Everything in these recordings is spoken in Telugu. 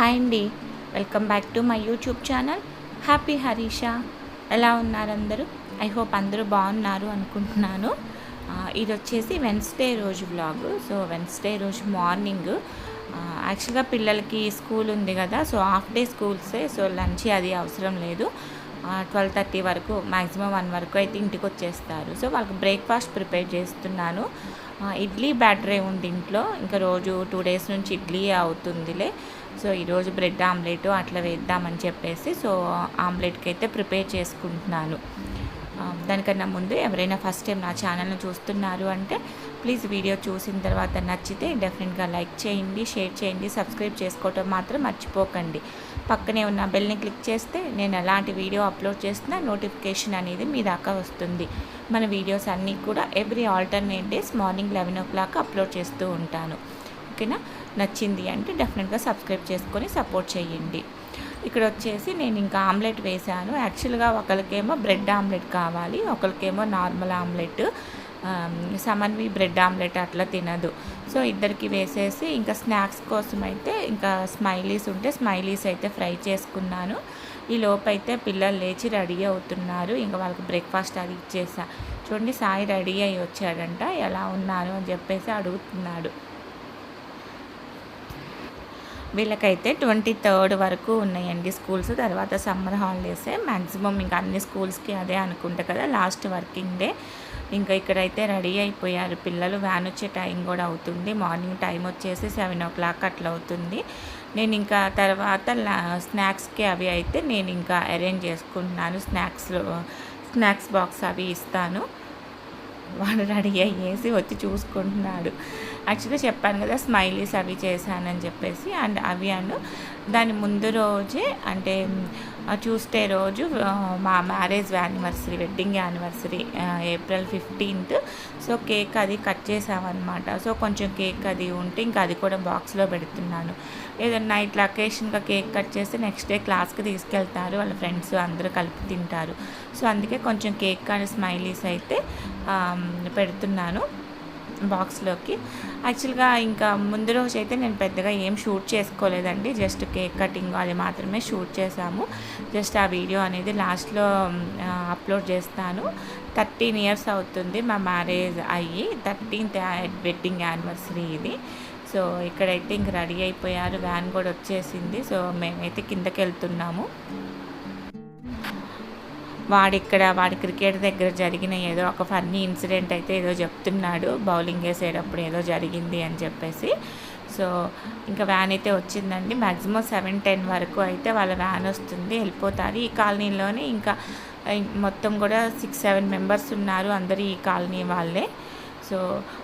హాయ్ అండి. Welcome back to my YouTube channel. Happy Harisha. ఎలా ఉన్నారు అందరూ? ఐ హోప్ అందరూ బాగున్నారు అనుకుంటున్నాను. ఇది వచ్చేసి వెన్స్డే రోజు బ్లాగ్ సో వెన్స్డే రోజు మార్నింగ్. యాక్చువల్గా పిల్లలకి స్కూల్ ఉంది కదా సో హాఫ్ డే స్కూల్సే సో లంచ్ అది అవసరం లేదు. ట్వెల్వ్ థర్టీ వరకు మ్యాక్సిమం వన్ వరకు అయితే ఇంటికి వచ్చేస్తారు. సో వాళ్ళకి బ్రేక్ఫాస్ట్ ప్రిపేర్ చేస్తున్నాను. ఇడ్లీ బ్యాటరే ఉంది ఇంట్లో. ఇంకా రోజు టూ డేస్ నుంచి ఇడ్లీ అవుతుందిలే. సో ఈరోజు బ్రెడ్ ఆమ్లెట్ అట్లా వేద్దామని చెప్పేసి సో ఆమ్లెట్కి అయితే ప్రిపేర్ చేసుకుంటున్నాను. దానికన్నా ముందు ఎవరైనా ఫస్ట్ టైం నా ఛానల్ను చూస్తున్నారు అంటే ప్లీజ్ వీడియో చూసిన తర్వాత నచ్చితే డెఫినెట్గా లైక్ చేయండి షేర్ చేయండి సబ్స్క్రైబ్ చేసుకోవటం మాత్రం మర్చిపోకండి. పక్కనే ఉన్న బెల్ని క్లిక్ చేస్తే నేను ఎలాంటి వీడియో అప్లోడ్ చేసినా నోటిఫికేషన్ అనేది మీ దాకా వస్తుంది. మన వీడియోస్ అన్నీ కూడా every alternate days morning eleven o'clock upload చేస్తూ ఉంటాను. ఓకేనా? నచ్చింది అంటే డెఫినెట్గా సబ్స్క్రైబ్ చేసుకొని సపోర్ట్ చేయండి. ఇక్కడ వచ్చేసి నేను ఇంకా ఆమ్లెట్ వేశాను. యాక్చువల్గా ఒకరికేమో బ్రెడ్ ఆమ్లెట్ కావాలి ఒకరికేమో normal omelette. Samanvi bread omelette అట్లా తినదు. సో ఇద్దరికి వేసేసి ఇంకా స్నాక్స్ కోసం అయితే ఇంకా స్మైలీస్ ఉంటే స్మైలీస్ అయితే ఫ్రై చేసుకున్నాను. ఈ లోపైతే అయితే పిల్లలు లేచి రెడీ అవుతున్నారు. ఇంకా వాళ్ళకి బ్రేక్ఫాస్ట్ అది ఇచ్చేసా. చూడండి సాయి రెడీ అయ్యి వచ్చాడంట. ఎలా ఉన్నారు అని చెప్పేసి అడుగుతున్నాడు. వీళ్ళకైతే ట్వంటీ థర్డ్ వరకు ఉన్నాయండి స్కూల్స్. తర్వాత సమ్మర్ హాలిడేసే మ్యాక్సిమం ఇంకా అన్ని స్కూల్స్కి అదే అనుకుంటా కదా లాస్ట్ వర్కింగ్ డే. ఇంకా ఇక్కడైతే రెడీ అయిపోయారు. పిల్లలు వ్యాన్ వచ్చే టైం కూడా అవుతుంది. మార్నింగ్ టైం వచ్చేసి సెవెన్ ఓ క్లాక్ అట్లా అవుతుంది. నేను ఇంకా తర్వాత స్నాక్స్కి అవి అయితే నేను ఇంకా అరేంజ్ చేసుకుంటున్నాను. స్నాక్స్లో స్నాక్స్ బాక్స్ అవి ఇస్తాను. వాడు రెడీ అయ్యేసి వచ్చి చూసుకుంటున్నాడు. యాక్చువల్గా చెప్పాను కదా స్మైలీస్ అవి చేశానని చెప్పేసి అండ్ అవి అండ్ దాని ముందు రోజే అంటే ట్యూస్డే రోజు మా marriage anniversary wedding anniversary April fifteenth. So cake అది కట్ చేసామన్నమాట సో కొంచెం కేక్ అది ఉంటే ఇంకా అది కూడా బాక్స్లో పెడుతున్నాను. ఏదన్నా ఇట్లా అకేషన్గా కేక్ కట్ చేస్తే నెక్స్ట్ డే క్లాస్కి తీసుకెళ్తారు వాళ్ళ ఫ్రెండ్స్ అందరూ కలిపి తింటారు. సో అందుకే కొంచెం కేక్ కానీ స్మైలీస్ అయితే పెడుతున్నాను. బాక్స్లోకి. యాక్చువల్గా ఇంకా ముందు రోజు అయితే నేను పెద్దగా ఏం షూట్ చేసుకోలేదండి. జస్ట్ కేక్ కటింగ్ అది మాత్రమే షూట్ చేశాము. జస్ట్ ఆ వీడియో అనేది లాస్ట్లో అప్లోడ్ చేస్తాను. థర్టీన్ ఇయర్స్ అవుతుంది మా మ్యారేజ్ అయ్యి. థర్టీన్త్ వెడ్డింగ్ యానివర్సరీ ఇది. సో ఇక్కడైతే ఇంక రెడీ అయిపోయారు. వ్యాన్ కూడా వచ్చేసింది. సో మేమైతే కిందకి వెళ్తున్నాము వాడిక్కడ వాడి క్రికెట్ దగ్గర జరిగిన ఏదో ఒక ఫన్నీ ఇన్సిడెంట్ అయితే ఏదో చెప్తున్నాడు. బౌలింగ్ వేసేటప్పుడు ఏదో జరిగింది అని చెప్పేసి. సో ఇంకా వ్యాన్ అయితే వచ్చిందండి. మ్యాక్సిమం సెవెన్ టెన్ వరకు అయితే వాళ్ళ వ్యాన్ వస్తుంది. వెళ్ళిపోతారు. ఈ కాలనీలోనే ఇంకా మొత్తం కూడా సిక్స్ సెవెన్ మెంబర్స్ ఉన్నారు. అందరూ ఈ కాలనీ వాళ్ళే. సో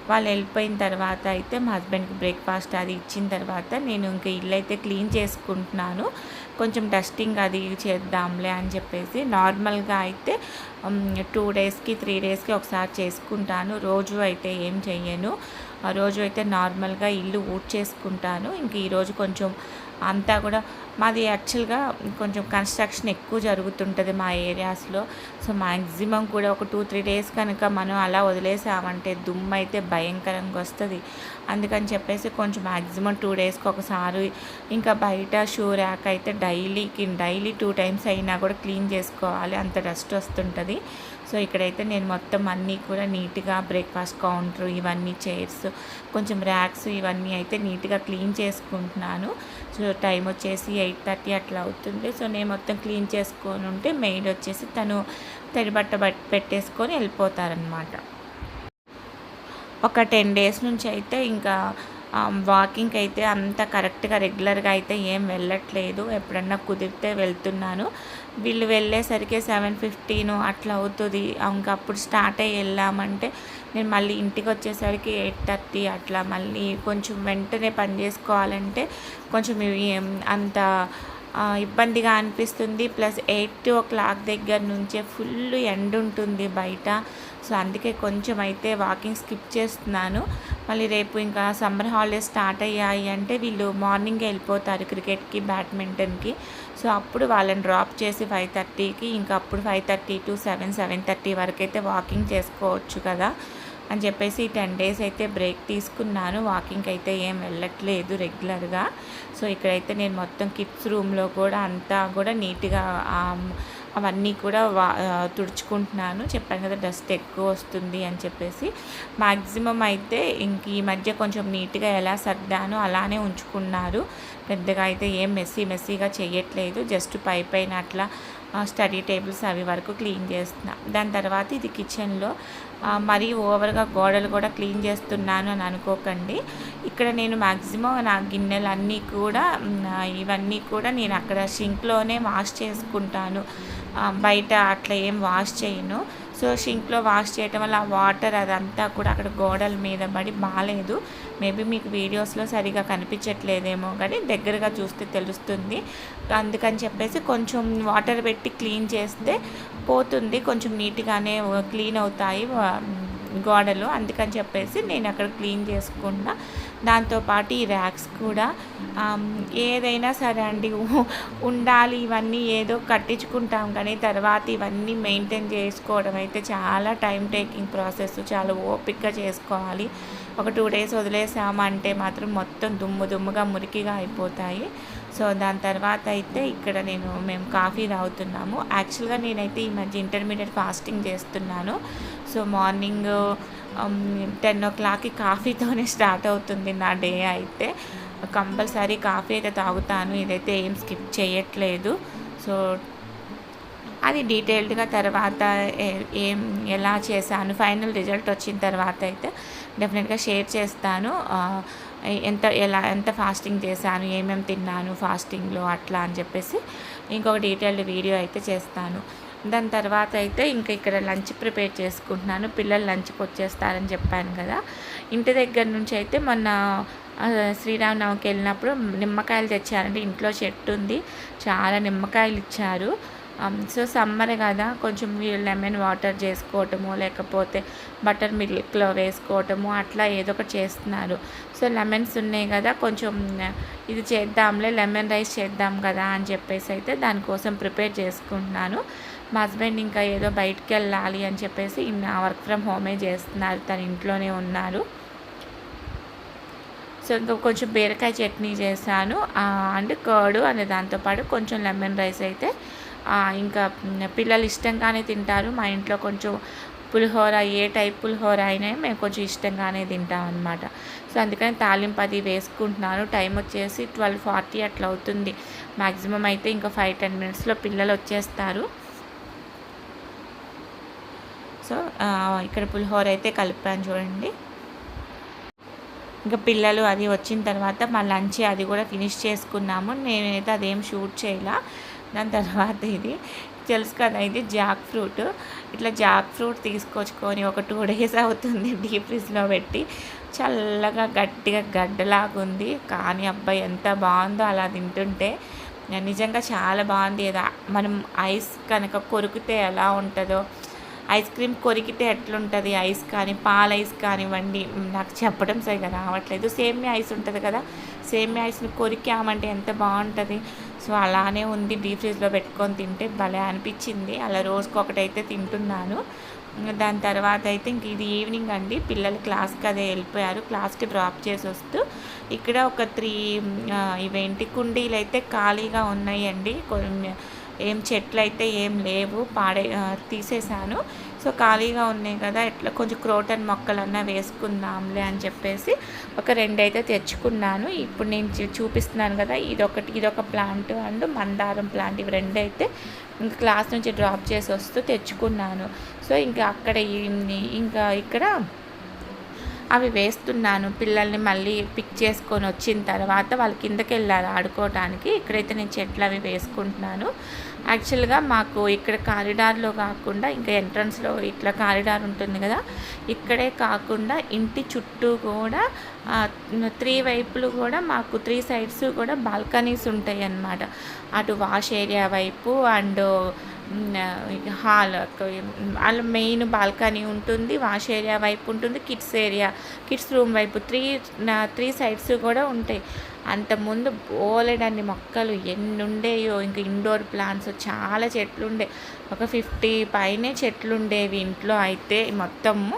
వాళ్ళు వెళ్ళిపోయిన తర్వాత అయితే మా హస్బెండ్కి బ్రేక్ఫాస్ట్ అది ఇచ్చిన తర్వాత నేను ఇంకా ఇల్లు అయితే క్లీన్ చేసుకుంటున్నాను. కొంచెం డస్టింగ్ అది చేద్దాంలే అని చెప్పేసి నార్మల్గా అయితే టూ డేస్కి త్రీ డేస్కి ఒకసారి చేసుకుంటాను. రోజు అయితే ఏం చెయ్యను. ఆ రోజు అయితే నార్మల్గా ఇల్లు ఊడ్ చేసుకుంటాను ఇంక ఈరోజు కొంచెం అంతా కూడా మాది యాక్చువల్గా కొంచెం కన్స్ట్రక్షన్ ఎక్కువ జరుగుతుంటుంది మా ఏరియాస్లో. సో మ్యాక్సిమం కూడా ఒక టూ త్రీ డేస్ కనుక మనం అలా వదిలేసామంటే దుమ్ము అయితే భయంకరంగా వస్తుంది. అందుకని చెప్పేసి కొంచెం మ్యాక్సిమం టూ డేస్కి ఒకసారి ఇంకా బయట షూ ర్యాక్ అయితే డైలీకి డైలీ టూ టైమ్స్ అయినా కూడా క్లీన్ చేసుకోవాలి. అంత డస్ట్ వస్తుంటుంది. సో ఇక్కడైతే నేను మొత్తం అన్నీ కూడా నీట్గా బ్రేక్ఫాస్ట్ కౌంటర్ ఇవన్నీ చైర్స్ కొంచెం ర్యాక్స్ ఇవన్నీ అయితే నీట్గా క్లీన్ చేసుకుంటున్నాను. సో టైం వచ్చేసి ఎయిట్ థర్టీ అట్లా అవుతుంది. సో నేను మొత్తం క్లీన్ చేసుకొని ఉంటే మెయిడ్ వచ్చేసి తను తడిబట్ట బట్ పెట్టేసుకొని వెళ్ళిపోతారనమాట. ఒక టెన్ డేస్ నుంచి అయితే ఇంకా వాకింగ్కి అయితే అంత కరెక్ట్గా రెగ్యులర్గా అయితే ఏం వెళ్ళట్లేదు. ఎప్పుడన్నా కుదిరితే వెళ్తున్నాను. వీళ్ళు వెళ్ళేసరికి సెవెన్ ఫిఫ్టీన్ అట్లా అవుతుంది. ఇంకా అప్పుడు స్టార్ట్ అయ్యి వెళ్ళామంటే నేను మళ్ళీ ఇంటికి వచ్చేసరికి ఎయిట్ థర్టీ అట్లా మళ్ళీ కొంచెం వెంటనే పని చేసుకోవాలంటే కొంచెం అంత ఇబ్బందిగా అనిపిస్తుంది. ప్లస్ ఎయిట్ ఓ క్లాక్ దగ్గర నుంచే ఫుల్ ఎండ్ ఉంటుంది బయట. సో అందుకే కొంచెం అయితే వాకింగ్ స్కిప్ చేస్తున్నాను. మళ్ళీ రేపు ఇంకా సమ్మర్ హాలిడేస్ స్టార్ట్ అయ్యాయి అంటే వీళ్ళు మార్నింగ్ వెళ్ళిపోతారు క్రికెట్కి బ్యాడ్మింటన్కి. సో అప్పుడు వాళ్ళని డ్రాప్ చేసి ఫైవ్ థర్టీకి ఇంకా అప్పుడు five thirty to seven seven thirty వరకు అయితే వాకింగ్ చేసుకోవచ్చు కదా. అని చెప్పేసి టెన్ డేస్ అయితే బ్రేక్ తీసుకున్నాను. వాకింగ్కి అయితే ఏం వెళ్ళట్లేదు రెగ్యులర్గా. సో ఇక్కడైతే నేను మొత్తం కిడ్స్ రూమ్లో కూడా అంతా కూడా నీట్గా అవన్నీ కూడా వా తుడుచుకుంటున్నాను. చెప్పాను కదా డస్ట్ ఎక్కువ వస్తుంది అని చెప్పేసి. మ్యాక్సిమం అయితే ఇంక ఈ మధ్య కొంచెం నీట్గా ఎలా సర్దానో అలానే ఉంచుకున్నారు. పెద్దగా అయితే ఏం మెస్సీ మెస్సీగా చేయట్లేదు జస్ట్ పై పైన అట్లా స్టడీ టేబుల్స్ అవి వరకు క్లీన్ చేస్తున్నా. దాని తర్వాత ఇది కిచెన్లో మరీ ఓవర్గా గోడలు కూడా క్లీన్ చేస్తున్నాను అని అనుకోకండి. ఇక్కడ నేను మ్యాక్సిమం నా గిన్నెలు అన్నీ కూడా ఇవన్నీ కూడా నేను అక్కడ షింక్లోనే వాష్ చేసుకుంటాను. బయట అట్లా ఏం వాష్ చేయను. సో షింక్లో వాష్ చేయటం వల్ల ఆ వాటర్ అదంతా కూడా అక్కడ గోడల మీద పడి బాగాలేదు మేబీ మీకు వీడియోస్లో సరిగా కనిపించట్లేదేమో కానీ దగ్గరగా చూస్తే తెలుస్తుంది. అందుకని చెప్పేసి కొంచెం వాటర్ పెట్టి క్లీన్ చేస్తే పోతుంది. కొంచెం నీట్గానే క్లీన్ అవుతాయి. గోడలు అందుకని చెప్పేసి నేను అక్కడ క్లీన్ చేసుకున్నా దాంతోపాటు ఈ ర్యాక్స్ కూడా ఏదైనా సరే అండి ఉండాలి ఇవన్నీ ఏదో కట్టించుకుంటాం కానీ తర్వాత ఇవన్నీ మెయింటైన్ చేసుకోవడం అయితే చాలా టైం టేకింగ్ ప్రాసెస్ చాలా ఓపిక్గా చేసుకోవాలి. ఒక టూ డేస్ వదిలేసామంటే మాత్రం మొత్తం దుమ్ము దుమ్ముగా మురికిగా అయిపోతాయి. సో దాని తర్వాత అయితే ఇక్కడ నేను మేము కాఫీ తాగుతున్నాము. యాక్చువల్గా నేనైతే ఈ మధ్య ఇంటర్మీడియట్ ఫాస్టింగ్ చేస్తున్నాను. సో మార్నింగ్ టెన్ ఓ క్లాక్కి కాఫీతోనే స్టార్ట్ అవుతుంది నా డే అయితే. కంపల్సరీ కాఫీ అయితే తాగుతాను. ఇదైతే ఏం స్కిప్ చేయట్లేదు. సో అది డీటెయిల్డ్గా తర్వాత ఏం ఎలా చేశాను ఫైనల్ రిజల్ట్ వచ్చిన తర్వాత అయితే డెఫినెట్గా షేర్ చేస్తాను. ఎంత ఎలా ఎంత ఫాస్టింగ్ చేశాను ఏమేమి తిన్నాను ఫాస్టింగ్లో అట్లా అని చెప్పేసి ఇంకొక డీటెయిల్డ్ వీడియో అయితే చేస్తాను. దాని తర్వాత అయితే ఇంకా ఇక్కడ లంచ్ ప్రిపేర్ చేసుకుంటున్నాను. పిల్లలు లంచ్కి వచ్చేస్తారని చెప్పాను కదా. ఇంటి దగ్గర నుంచి అయితే మొన్న శ్రీరామనవమికి వెళ్ళినప్పుడు నిమ్మకాయలు తెచ్చారంటే ఇంట్లో చెట్టు ఉంది. చాలా నిమ్మకాయలు ఇచ్చారు. సో సమ్మర్ కదా. కొంచెం లెమన్ వాటర్ చేసుకోవటము లేకపోతే బటర్ మిల్క్లో వేసుకోవటము అట్లా ఏదో ఒకటి చేస్తున్నారు. సో లెమన్స్ ఉన్నాయి కదా. కొంచెం ఇది చేద్దాంలే లెమన్ రైస్ చేద్దాం కదా అని చెప్పేసి అయితే దానికోసం ప్రిపేర్ చేసుకుంటున్నాను. మా హస్బెండ్ ఇంకా ఏదో బయటికి వెళ్ళాలి అని చెప్పేసి నా వర్క్ ఫ్రమ్ హోమే చేస్తున్నారు. తన ఇంట్లోనే ఉన్నారు. సో ఇంకా కొంచెం బీరకాయ చట్నీ చేశాను. అండ్ కర్డు అనే దాంతోపాటు కొంచెం లెమన్ రైస్ అయితే ఇంకా పిల్లలు ఇష్టంగానే తింటారు. మా ఇంట్లో కొంచెం పులిహోర ఏ టైప్ పులిహోర అయినా మేము కొంచెం ఇష్టంగానే తింటాం అనమాట సో అందుకని తాలింపు అది వేసుకుంటున్నాను. టైం వచ్చేసి ట్వెల్వ్ ఫార్టీ అట్లా అవుతుంది. మ్యాక్సిమం అయితే ఇంకా ఫైవ్ టెన్ మినిట్స్లో పిల్లలు వచ్చేస్తారు. సో ఇక్కడ పులిహోర అయితే కలిపాను చూడండి. ఇంకా పిల్లలు అది వచ్చిన తర్వాత మా లంచ్ అది కూడా ఫినిష్ చేసుకున్నాము. నేనైతే అదేం షూట్ చేయలా. దాని తర్వాత ఇది తెలుసు కదా ఇది జాక్ ఫ్రూట్. ఇట్లా జాక్ ఫ్రూట్ తీసుకొచ్చుకొని ఒక టూ డేస్ అవుతుంది డీప్ ఫ్రిడ్జ్లో పెట్టి. చల్లగా గట్టిగా గడ్డలాగా ఉంది కానీ అబ్బాయి ఎంత బాగుందో అలా తింటుంటే. నిజంగా చాలా బాగుంది. మనం ఐస్ కనుక కొరికితే ఎలా ఉంటుందో. ఐస్ క్రీమ్ కొరికితే ఎట్లుంటుంది? ఐస్ కానీ పాల ఐస్ కానివ్వండి. నాకు చెప్పడం సరిగా రావట్లేదు. సేమ్యా ఐస్ ఉంటుంది కదా? సేమ్యా ఐస్ని కొరికామంటే ఎంత బాగుంటుంది? సో అలానే ఉంది. డీప్ ఫ్రిడ్జ్లో పెట్టుకొని తింటే భలే అనిపించింది. అలా రోజుకి ఒకటైతే తింటున్నాను. దాని తర్వాత అయితే ఇంక ఇది ఈవినింగ్ అండి. పిల్లలు క్లాస్కి అదే వెళ్ళిపోయారు. క్లాస్కి డ్రాప్ చేసి వస్తూ ఇక్కడ ఒక త్రీ ఇవేంటి? కుండీలు అయితే ఖాళీగా ఉన్నాయండి. ఏం చెట్లు అయితే ఏం లేవు పాడే తీసేశాను. సో ఖాళీగా ఉన్నాయి కదా ఎట్లా కొంచెం క్రోటన్ మొక్కలన్నా వేసుకుందాంలే అని చెప్పేసి ఒక రెండు అయితే తెచ్చుకున్నాను. ఇప్పుడు నేను చూపిస్తున్నాను కదా ఇదొకటి ఇదొక ప్లాంట్ అండ్ మందారం ప్లాంట్. ఇవి రెండు అయితే ఇంకా క్లాస్ నుంచి డ్రాప్ చేసి వస్తూ తెచ్చుకున్నాను. సో ఇంకా అక్కడ ఇంకా ఇక్కడ అవి వేస్తున్నాను. పిల్లల్ని మళ్ళీ పిక్ చేసుకొని వచ్చిన తర్వాత వాళ్ళ కిందకి వెళ్ళారు ఆడుకోవడానికి ఇక్కడైతే నేను చెట్లు అవి వేసుకుంటున్నాను. యాక్చువల్గా మాకు ఇక్కడ కారిడార్లో కాకుండా ఇంకా ఎంట్రన్స్లో ఇట్లా కారిడార్ ఉంటుంది కదా ఇక్కడే కాకుండా ఇంటి చుట్టూ కూడా త్రీ వైపులు కూడా మాకు త్రీ సైడ్స్ కూడా బాల్కనీస్ ఉంటాయి అన్నమాట అటు వాష్ ఏరియా వైపు అండ్ హాల్ వాళ్ళ మెయిన్ బాల్కనీ ఉంటుంది వాష్ ఏరియా వైపు ఉంటుంది కిడ్స్ ఏరియా కిడ్స్ రూమ్ వైపు త్రీ త్రీ సైడ్స్ కూడా ఉంటాయి. అంతకుముందు బోలెడన్ని మొక్కలు ఎన్ని ఉండేయో ఇంకా ఇండోర్ ప్లాంట్స్ చాలా చెట్లు ఉండే ఒక ఫిఫ్టీ పైనే చెట్లు ఉండేవి ఇంట్లో అయితే మొత్తము.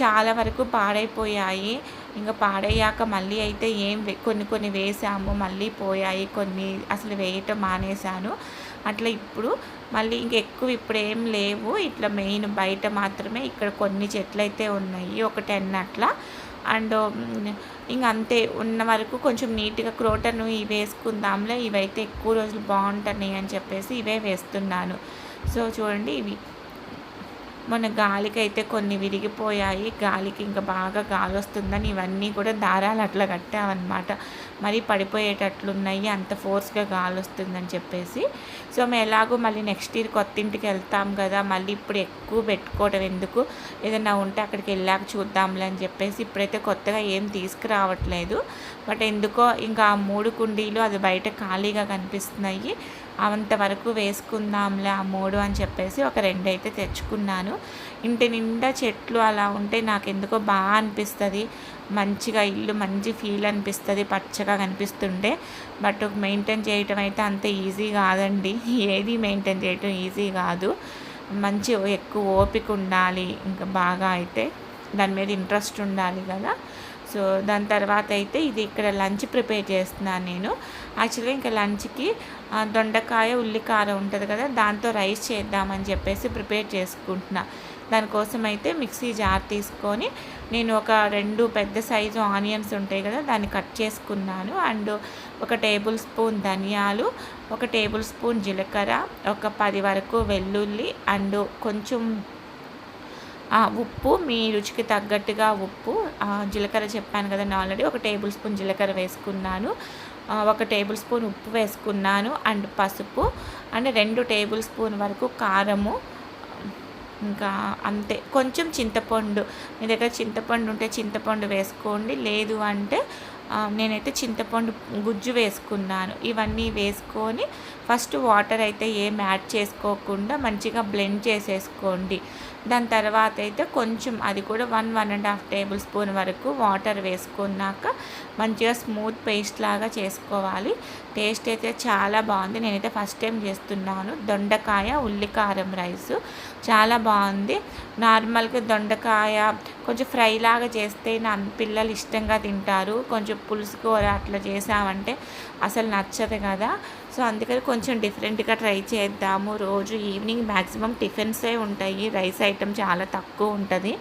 చాలా వరకు పాడైపోయాయి. ఇంకా పాడయ్యాక మళ్ళీ అయితే ఏం కొన్ని కొన్ని వేసాము మళ్ళీ పోయాయి కొన్ని అసలు వేయటం మానేశాను. అట్లా ఇప్పుడు మళ్ళీ ఇంక ఎక్కువ ఇప్పుడు ఏం లేవు. ఇట్లా మెయిన్ బయట మాత్రమే ఇక్కడ కొన్ని చెట్లు అయితే ఉన్నాయి ఒక టెన్ అట్లా. అండ్ ఇంక అంతే ఉన్న వరకు కొంచెం నీట్గా క్రోటను ఇవి వేసుకుందాంలే. ఇవైతే ఎక్కువ రోజులు బాగుంటున్నాయి అని చెప్పేసి ఇవే వేస్తున్నాను. సో చూడండి ఇవి మన గాలికి అయితే కొన్ని విరిగిపోయాయి. గాలికి ఇంకా బాగా గాలి వస్తుందని ఇవన్నీ కూడా దారాలు అట్లా కట్టామన్నమాట మరీ పడిపోయేటట్లున్నాయి. అంత ఫోర్స్గా గాలి వస్తుందని చెప్పేసి. సో మేము ఎలాగో మళ్ళీ నెక్స్ట్ ఇయర్ కొత్త ఇంటికి వెళ్తాం కదా మళ్ళీ ఇప్పుడు ఎక్కువ పెట్టుకోవడం ఎందుకు? ఏదైనా ఉంటే అక్కడికి వెళ్ళాక చూద్దాంలే అని చెప్పేసి ఇప్పుడైతే కొత్తగా ఏం తీసుకురావట్లేదు. బట్ ఎందుకో ఇంకా ఆ మూడు కుండీలు అది బయట ఖాళీగా కనిపిస్తున్నాయి. అంతవరకు వేసుకుందాంలే ఆ మూడు అని చెప్పేసి ఒక రెండు అయితే తెచ్చుకున్నాను. ఇంటి నిండా చెట్లు అలా ఉంటే నాకు ఎందుకో బాగా అనిపిస్తుంది. మంచిగా ఇల్లు మంచి ఫీల్ అనిపిస్తుంది పచ్చగా కనిపిస్తుంటే బట్ మెయింటైన్ చేయటం అయితే అంత ఈజీ కాదండి. ఏది మెయింటైన్ చేయటం ఈజీ కాదు. మంచి ఎక్కువ ఓపిక ఉండాలి ఇంకా బాగా అయితే. దాని మీద ఇంట్రెస్ట్ ఉండాలి కదా. సో దాని తర్వాత అయితే ఇది ఇక్కడ లంచ్ ప్రిపేర్ చేస్తున్నాను నేను. యాక్చువల్గా ఇంకా లంచ్కి దొండకాయ ఉల్లికార ఉంటుంది కదా. దాంతో రైస్ చేద్దామని చెప్పేసి ప్రిపేర్ చేసుకుంటున్నా. దానికోసం అయితే మిక్సీ జార్ తీసుకొని నేను ఒక రెండు పెద్ద సైజు ఆనియన్స్ ఉంటాయి కదా దాన్ని కట్ చేసుకున్నాను. అండ్ ఒక టేబుల్ స్పూన్ ధనియాలు ఒక టేబుల్ స్పూన్ జీలకర్ర ఒక పది వరకు వెల్లుల్లి అండ్ కొంచెం ఉప్పు మీ రుచికి తగ్గట్టుగా ఉప్పు. జీలకర్ర చెప్పాను కదండి ఆల్రెడీ ఒక టేబుల్ స్పూన్ జీలకర్ర వేసుకున్నాను. ఒక టేబుల్ స్పూన్ ఉప్పు వేసుకున్నాను అండ్ పసుపు అండ్ రెండు టేబుల్ స్పూన్ వరకు కారము. ఇంకా అంతే. కొంచెం చింతపండు. మీ దగ్గర చింతపండు ఉంటే చింతపండు వేసుకోండి. లేదు అంటే నేనైతే చింతపండు గుజ్జు వేసుకున్నాను. ఇవన్నీ వేసుకొని ఫస్ట్ వాటర్ అయితే ఏం యాడ్ చేసుకోకుండా మంచిగా బ్లెండ్ చేసేసుకోండి. దాని తర్వాత అయితే కొంచెం అది కూడా one one and half table spoon వరకు వాటర్ వేసుకున్నాక మంచిగా స్మూత్ పేస్ట్ లాగా చేసుకోవాలి. టేస్ట్ అయితే చాలా బాగుంది. నేనైతే ఫస్ట్ టైం చేస్తున్నాను. దొండకాయ ఉల్లికారం రైస్ చాలా బాగుంది. నార్మల్గా దొండకాయ కొంచెం ఫ్రై లాగా చేస్తే నా పిల్లలు ఇష్టంగా తింటారు. కొంచెం పులుసు కూర అట్లా చేసామంటే అసలు నచ్చదు కదా. సో అందుకని కొంచెం డిఫరెంట్గా ట్రై చేద్దాము. రోజు ఈవినింగ్ మ్యాక్సిమం టిఫిన్సే ఉంటాయి. రైస్ ఐటమ్ చాలా తక్కువ ఉంటుంది.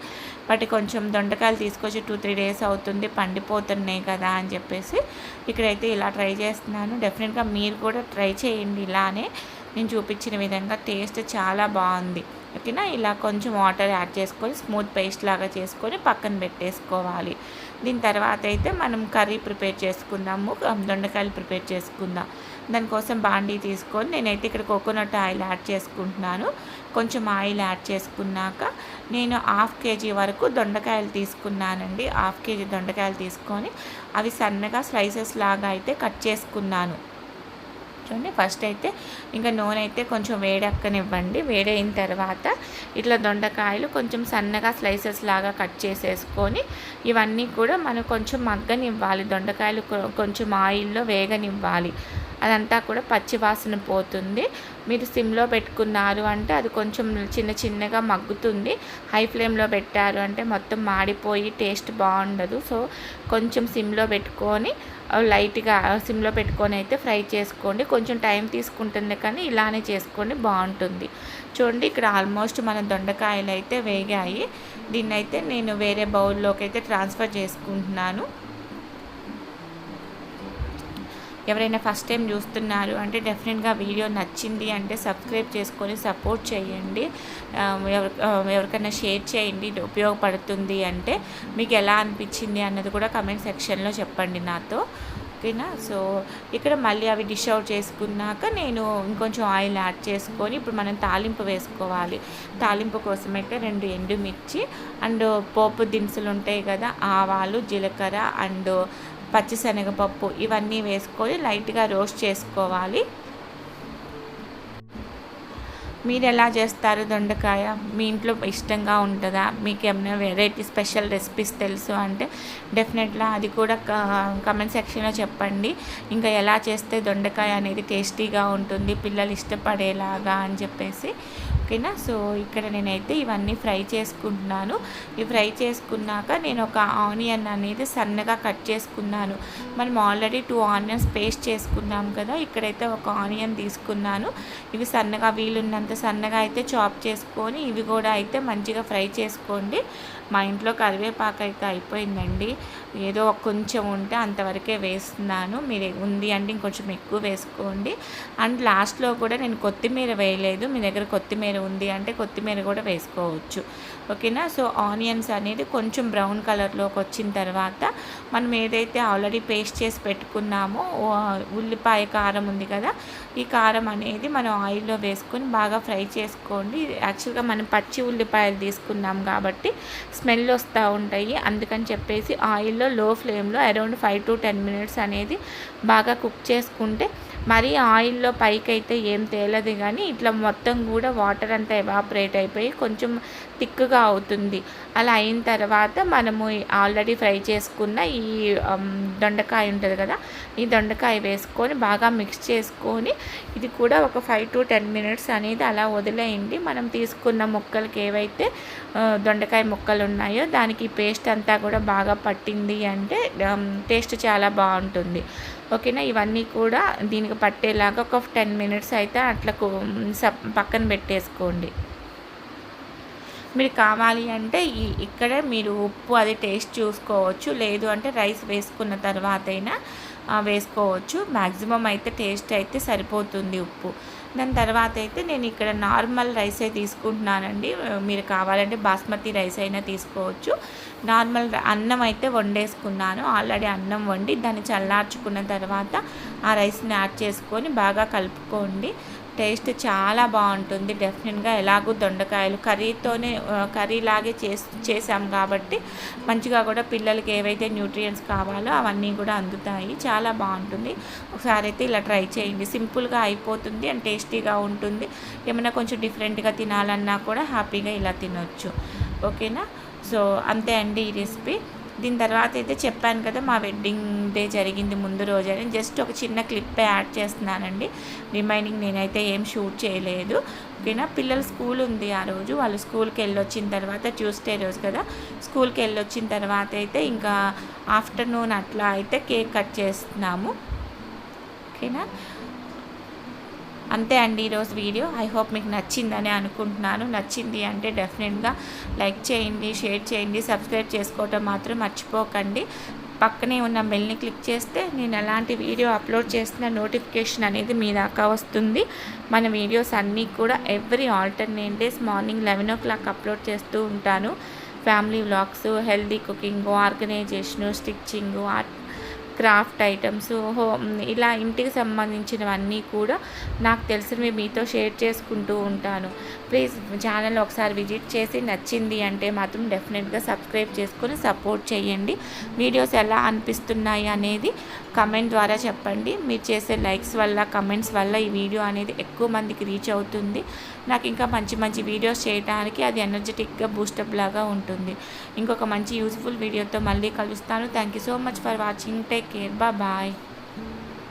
బట్ కొంచెం దొండకాయలు తీసుకొచ్చి టూ త్రీ డేస్ అవుతుంది. పండిపోతున్నాయి కదా అని చెప్పేసి ఇక్కడైతే ఇలా ట్రై చేస్తున్నాను. డెఫినెట్గా మీరు కూడా ట్రై చేయండి ఇలానే. నేను చూపించిన విధంగా టేస్ట్ చాలా బాగుంది. ఓకేనా? ఇలా కొంచెం వాటర్ యాడ్ చేసుకొని స్మూత్ పేస్ట్ లాగా చేసుకొని పక్కన పెట్టేసుకోవాలి. దీని తర్వాత అయితే మనం కర్రీ ప్రిపేర్ చేసుకుందాము దొండకాయలు ప్రిపేర్ చేసుకుందాం. దానికోసం బాండీ తీసుకొని నేనైతే ఇక్కడ కోకోనట్ ఆయిల్ యాడ్ చేసుకుంటున్నాను. కొంచెం ఆయిల్ యాడ్ చేసుకున్నాక నేను హాఫ్ కేజీ వరకు దొండకాయలు తీసుకున్నానండి. హాఫ్ కేజీ దొండకాయలు తీసుకొని అవి సన్నగా స్లైసెస్ లాగా అయితే కట్ చేసుకున్నాను. చూడండి ఫస్ట్ అయితే ఇంకా నూనె అయితే కొంచెం వేడెక్కనివ్వండి వేడైన తర్వాత ఇట్లా దొండకాయలు కొంచెం సన్నగా స్లైసెస్ లాగా కట్ చేసేసుకొని ఇవన్నీ కూడా మనం కొంచెం మగ్గనివ్వాలి. దొండకాయలు కొంచెం ఆయిల్లో వేగనివ్వాలి. అదంతా కూడా పచ్చివాసన పోతుంది. మీరు సిమ్లో పెట్టుకున్నారు అంటే అది కొంచెం చిన్న చిన్నగా మగ్గుతుంది. హై ఫ్లేమ్లో పెట్టారు అంటే మొత్తం మాడిపోయి టేస్ట్ బాగుండదు. సో కొంచెం సిమ్లో పెట్టుకొని లైట్గా సిమ్లో పెట్టుకొని అయితే ఫ్రై చేసుకోండి. కొంచెం టైం తీసుకుంటుంది కానీ ఇలానే చేసుకోండి బాగుంటుంది. చూడండి ఇక్కడ ఆల్మోస్ట్ మన దొండకాయలు అయితే వేగాయి. దీన్నైతే నేను వేరే బౌల్లోకి అయితే ట్రాన్స్ఫర్ చేసుకుంటున్నాను. ఎవరైనా ఫస్ట్ టైం చూస్తున్నారు అంటే డెఫినెట్గా వీడియో నచ్చింది అంటే సబ్స్క్రైబ్ చేసుకొని సపోర్ట్ చేయండి. ఎవరికైనా షేర్ చేయండి ఉపయోగపడుతుంది అంటే మీకు ఎలా అనిపించింది అన్నది కూడా కమెంట్ సెక్షన్లో చెప్పండి నాతో. ఓకేనా? సో ఇక్కడ మళ్ళీ అవి డిష్ అవుట్ చేసుకున్నాక నేను ఇంకొంచెం ఆయిల్ యాడ్ చేసుకొని ఇప్పుడు మనం తాలింపు వేసుకోవాలి. తాలింపు కోసం అయితే రెండు ఎండుమిర్చి అండ్ పోపు దినుసులు ఉంటాయి కదా ఆవాలు జీలకర్ర అండ్ పచ్చిశనగపప్పు ఇవన్నీ వేసుకొని లైట్గా రోస్ట్ చేసుకోవాలి. మీరు ఎలా చేస్తారు దొండకాయ? మీ ఇంట్లో ఇష్టంగా ఉంటుందా? మీకు ఏమైనా వెరైటీ స్పెషల్ రెసిపీస్ తెలుసు అంటే డెఫినెట్గా అది కూడా కమెంట్ సెక్షన్లో చెప్పండి. ఇంకా ఎలా చేస్తే దొండకాయ అనేది టేస్టీగా ఉంటుంది పిల్లలు ఇష్టపడేలాగా అని చెప్పేసి. ఓకేనా? సో ఇక్కడ నేనైతే ఇవన్నీ ఫ్రై చేసుకుంటున్నాను. ఇవి ఫ్రై చేసుకున్నాక నేను ఒక ఆనియన్ అనేది సన్నగా కట్ చేసుకున్నాను. మనం ఆల్రెడీ టూ ఆనియన్స్ పేస్ట్ చేసుకున్నాం కదా ఇక్కడైతే ఒక ఆనియన్ తీసుకున్నాను. ఇవి సన్నగా వీలున్నంత సన్నగా అయితే చాప్ చేసుకొని ఇవి కూడా అయితే మంచిగా ఫ్రై చేసుకోండి. మా ఇంట్లో కరివేపాకు అయితే అయిపోయిందండి. ఏదో కొంచెం ఉంటే అంతవరకే వేస్తున్నాను. మీరు ఉంది అంటే ఇంకొంచెం ఎక్కువ వేసుకోండి. అండ్ లాస్ట్లో కూడా నేను కొత్తిమీర వేయలేదు. మీ దగ్గర కొత్తిమీర ఉంది అంటే కొత్తిమీర కూడా వేసుకోవచ్చు. ఓకేనా? సో ఆనియన్స్ అనేది కొంచెం బ్రౌన్ కలర్లోకి వచ్చిన తర్వాత మనం ఏదైతే ఆల్రెడీ పేస్ట్ చేసి పెట్టుకున్నామో ఉల్లిపాయ కారం ఉంది కదా ఈ కారం అనేది మనం ఆయిల్లో వేసుకొని బాగా ఫ్రై చేసుకోండి. యాక్చువల్గా మనం పచ్చి ఉల్లిపాయలు తీసుకున్నాం కాబట్టి స్మెల్ వస్తూ ఉంటాయి. అందుకని చెప్పేసి ఆయిల్లో లో ఫ్లేమ్లో around five to ten minutes అనేది బాగా కుక్ చేసుకుంటే మరీ ఆయిల్లో పైకి అయితే ఏం తేలదు కానీ ఇట్లా మొత్తం కూడా వాటర్ అంతా ఎవాపరేట్ అయిపోయి కొంచెం థిక్గా అవుతుంది. అలా అయిన తర్వాత మనము ఆల్రెడీ ఫ్రై చేసుకున్న ఈ దొండకాయ ఉంటుంది కదా ఈ దొండకాయ వేసుకొని బాగా మిక్స్ చేసుకొని ఇది కూడా ఒక ఫైవ్ టు టెన్ మినిట్స్ అనేది అలా వదిలేయండి. మనం తీసుకున్న ముక్కలకి ఏవైతే దొండకాయ ముక్కలు ఉన్నాయో దానికి పేస్ట్ అంతా కూడా బాగా పట్టింది అంటే టేస్ట్ చాలా బాగుంటుంది. ఓకేనా? ఇవన్నీ కూడా దీనికి పట్టేలాగా ఒక టెన్ మినిట్స్ అయితే అట్లా పక్కన పెట్టేసుకోండి. మీరు కావాలి అంటే ఇక్కడ ఇక్కడే మీరు ఉప్పు అది టేస్ట్ చూసుకోవచ్చు. లేదు అంటే రైస్ వేసుకున్న తర్వాత అయినా వేసుకోవచ్చు. మ్యాక్సిమం అయితే టేస్ట్ అయితే సరిపోతుంది ఉప్పు. దాని తర్వాత అయితే నేను ఇక్కడ నార్మల్ రైసే తీసుకుంటున్నానండి. మీరు కావాలంటే బాస్మతి రైస్ అయినా తీసుకోవచ్చు. నార్మల్ అన్నం అయితే వండేసుకున్నాను. ఆల్రెడీ అన్నం వండి దాన్ని చల్లార్చుకున్న తర్వాత ఆ రైస్ని యాడ్ చేసుకొని బాగా కలుపుకోండి. టేస్ట్ చాలా బాగుంటుంది. డెఫినెట్గా ఎలాగో దొండకాయలు కర్రీతోనే కర్రీ లాగే చేసాం కాబట్టి మంచిగా కూడా పిల్లలకి ఏవైతే న్యూట్రియంట్స్ కావాలో అవన్నీ కూడా అందుతాయి. చాలా బాగుంటుంది. ఒకసారి అయితే ఇలా ట్రై చేయండి. సింపుల్గా అయిపోతుంది అండ్ టేస్టీగా ఉంటుంది. ఏమైనా కొంచెం డిఫరెంట్గా తినాలన్నా కూడా హ్యాపీగా ఇలా తినొచ్చు. ఓకేనా? సో అంతే అండి ఈ రెసిపీ. దీని తర్వాత అయితే చెప్పాను కదా మా వెడ్డింగ్ డే జరిగింది ముందు రోజు అని జస్ట్ ఒక చిన్న క్లిప్ యాడ్ చేస్తున్నానండి. రిమైనింగ్ నేనైతే ఏం షూట్ చేయలేదు. ఓకేనా పిల్లల స్కూల్ ఉంది ఆ రోజు. వాళ్ళు స్కూల్కి వెళ్ళొచ్చిన తర్వాత ట్యూస్డే రోజు కదా? స్కూల్కి వెళ్ళొచ్చిన తర్వాత అయితే ఇంకా ఆఫ్టర్నూన్ అట్లా అయితే కేక్ కట్ చేస్తున్నాము. ఓకేనా అంతే అండి ఈరోజు వీడియో. ఐ హోప్ మీకు నచ్చిందని అనుకుంటున్నాను. నచ్చింది అంటే డెఫినెట్గా లైక్ చేయండి షేర్ చేయండి సబ్స్క్రైబ్ చేసుకోవటం మాత్రం మర్చిపోకండి. పక్కనే ఉన్న బెల్ని క్లిక్ చేస్తే నేను ఎలాంటి వీడియో అప్లోడ్ చేసిన నోటిఫికేషన్ అనేది మీ దాకా వస్తుంది. మన వీడియోస్ అన్నీ కూడా every alternate days morning eleven o'clock upload చేస్తూ ఉంటాను. Family vlogs healthy cooking organisation stitching art craft items home ఇలా ఇంటికి సంబంధించినవన్నీ కూడా నాకు తెలిసినవి మీతో షేర్ చేసుకుంటూ ఉంటాను. ప్లీజ్ ఛానల్ ఒకసారి విజిట్ చేసి నచ్చింది అంటే మాత్రం డెఫినెట్గా సబ్స్క్రైబ్ చేసుకొని సపోర్ట్ చేయండి. వీడియోస్ ఎలా అనిపిస్తున్నాయి అనేది కమెంట్ ద్వారా చెప్పండి. మీరు చేసే లైక్స్ వల్ల కమెంట్స్ వల్ల ఈ వీడియో అనేది ఎక్కువ మందికి రీచ్ అవుతుంది. నాకు ఇంకా మంచి మంచి వీడియోస్ చేయడానికి అది ఎనర్జెటిక్గా బూస్టప్ లాగా ఉంటుంది. ఇంకొక మంచి యూస్ఫుల్ వీడియోతో మళ్ళీ కలుస్తాను. Thank you so much for watching. Take care. Bye.